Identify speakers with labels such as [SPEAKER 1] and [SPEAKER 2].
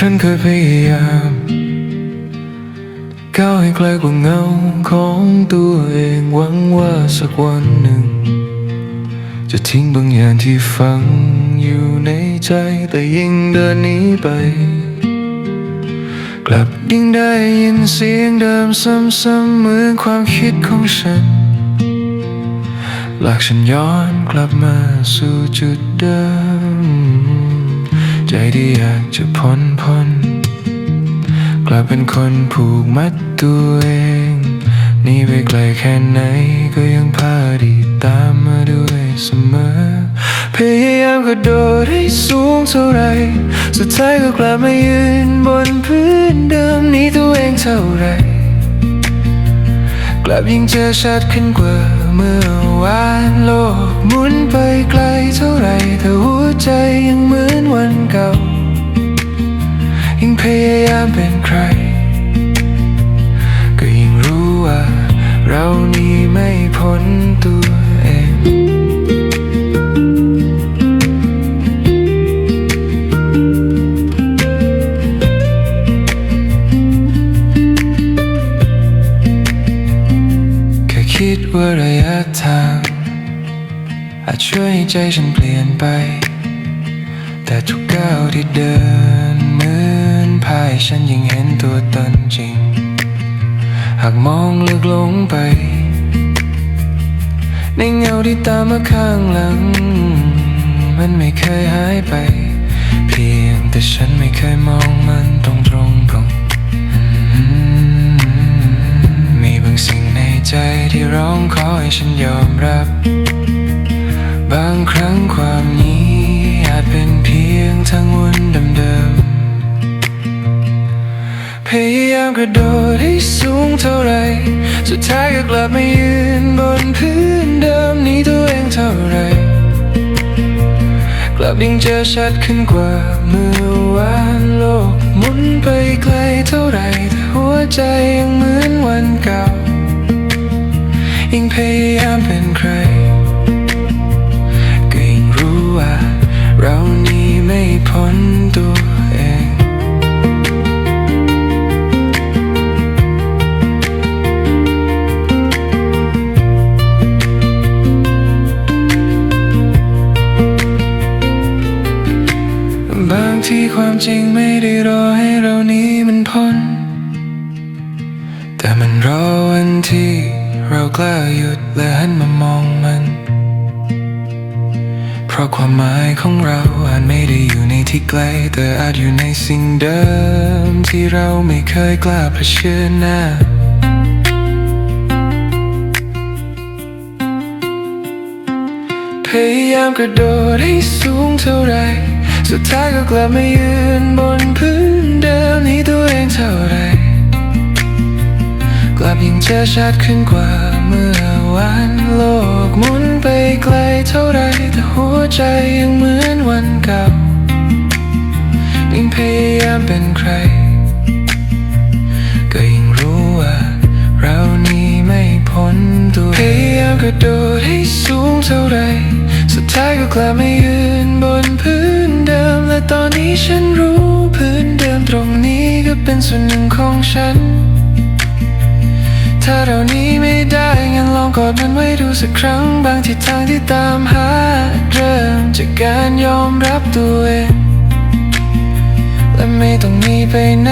[SPEAKER 1] ฉันเคยพยายามก้าวให้ไกลกว่าเงาของตัวเองหวังว่าสักวันหนึ่ง จะทิ้งบางอย่างที่ฝังอยู่ในใจแต่ยิ่งเดินหนี้ไป กลับยิ่งได้ยินเสียงเดิมซ้ำๆเหมือนความคิดของฉันหลากฉันย้อนกลับมาสู่จุดเดิม ใจที่อยากจะพ้นพ้นกลับเป็นคนผูกมัดตัวเอง นี่ไปไกลแค่ไหนก็ยังพาดีตามมาด้วยเสมอ พยายามกระโดดให้สูงเท่าไร สุดท้ายก็กลับมายืนบนพื้นเดิมนี้ตัวเองเท่าไร กลับยิ่งเจอชัดขึ้นกว่า เมื่อวานโลกหมุนไปไกลเท่าไรเธอหัวใจยังเหมือนวันเก่า ยิ่งพยายามเป็นใคร ก็ยิ่งรู้ว่า เรานี้ไม่พ้นตัว ว่าระยะทาง อาจช่วยให้ใจฉันเปลี่ยนไป แต่ทุกก้าวที่เดินเหมือนพายฉันยิ่งเห็นตัวตนจริง หากมองลึกลงไป ในเงาที่ตามมาข้างหลัง มันไม่เคยหายไป เพียงแต่ฉันไม่เคยมองมันตรงตรงๆตรง ใจที่ร้องขอให้ฉันยอมรับ บางครั้งความนี้อาจเป็นเพียงทางวนเดิมๆพยายามกระโดดให้สูงเท่าไร สุดท้ายก็กลับมายืนบนพื้นเดิมนี้ตัวเองเท่าไร กลับยิ่งเจอชัดขึ้นกว่าเมื่อวานโลกหมุนไปไกลเท่าไรแต่หัวใจยังเหมือนวันเก่า ยิ่งพยายามเป็นใคร ก็ยิ่งรู้ว่า เรานี่ไม่พ้นตัวเอง บางทีความจริงไม่ได้รอให้เรานี้มันพ้น แต่มันรอวันที่ เรากล้าหยุดและหันมามองมัน เพราะความหมายของเราอาจไม่ได้อยู่ในที่ไกล แต่อาจอยู่ในสิ่งเดิม ที่เราไม่เคยกล้าเผชิญหน้าพยายามกระโดดให้สูงเท่าไร สุดท้ายก็กลับมายืนบนพื้นเดิมนี้ตัวเองเท่าไร ลับยิ่งเจอชัดขึ้นกว่าเมื่อวานโลกหมุนไปไกลเท่าไรแต่หัวใจยังเหมือนวันเก่ายิ่งพยายามเป็นใคร ก็ยิ่งรู้ว่า เรานี่ไม่พ้นตัวพยายามกระโดดให้สูงเท่าไร สุดท้ายก็กลับมายืนบนพื้นเดิมและตอนนี้ฉันรู้พื้นเดิมตรงนี้ก็เป็นส่วนหนึ่งของฉัน ถ้าเรานี้ไม่ได้งั้นลองกอดมันไว้ดูสักครั้งบางทิศทางที่ตามหาเริ่มจากการยอมรับตัวเองและไม่ต้องหนีไปไหน